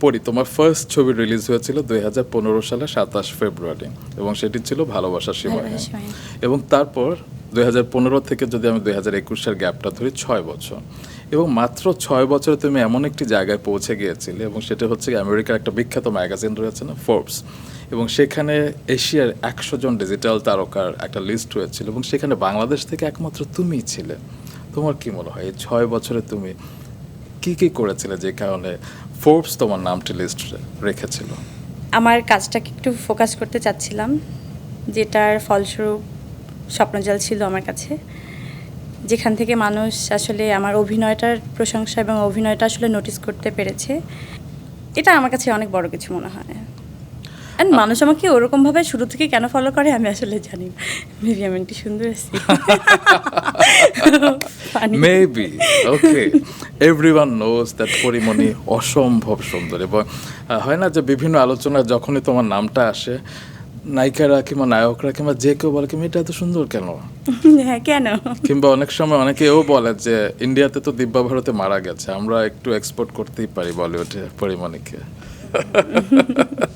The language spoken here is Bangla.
পড়ি তোমার ফার্স্ট ছবি রিলিজ হয়েছিল দুই হাজার পনেরো সালে সাতাশ ফেব্রুয়ারি এবং সেটি ছিল ভালোবাসা সীমায়। এবং তারপর দুই হাজার পনেরো থেকে যদি আমি দুই হাজার একুশ একুশের গ্যাপটা ধরি ছয় বছর। এবং মাত্র ছয় বছরে তুমি এমন একটি জায়গায় পৌঁছে গিয়েছিলে এবং সেটা হচ্ছে আমেরিকার একটা বিখ্যাত ম্যাগাজিন রয়েছে না ফোর্বস এবং সেখানে এশিয়ার একশো জন ডিজিটাল তারকার একটা লিস্ট হয়েছিল এবং সেখানে বাংলাদেশ থেকে একমাত্র তুমিই ছিলে। তোমার কি মনে হয়? এই ছয় বছরে তুমি কি কি করেছিলে যে কারণে ফোর্বস তোমার নামটি লিস্ট রেখেছিল? আমার কাজটাকে একটু ফোকাস করতে চাচ্ছিলাম যেটার ফলস্বরূপ স্বপ্নজাল ছিল আমার কাছে। যেখান থেকে মানুষ আসলে আমার অভিনয়টার প্রশংসা এবং অভিনয়টা আসলে নোটিস করতে পেরেছে। এটা আমার কাছে অনেক বড় কিছু মনে হয়। অ্যান্ড মানুষ আমাকে ওরকমভাবে শুরু থেকে কেন ফলো করে আমি আসলে জানি মেবি আমি একটু সুন্দর আছি। Funny. Maybe okay everyone knows that Porimoni অসম্ভব সুন্দর এবং হয় না যে বিভিন্ন আলোচনায় যখনই তোমার নামটা আসে নায়িকারা কিংবা নায়করা কিংবা যে কেউ বলে কি মেয়েটা এত সুন্দর কেন? হ্যাঁ কেন? কিংবা অনেক সময় অনেকে এও বলে যে ইন্ডিয়াতে তো দিব্যা ভারতে মারা গেছে আমরা একটু এক্সপোর্ট করতেই পারি বলিউডে পরিমণিকে.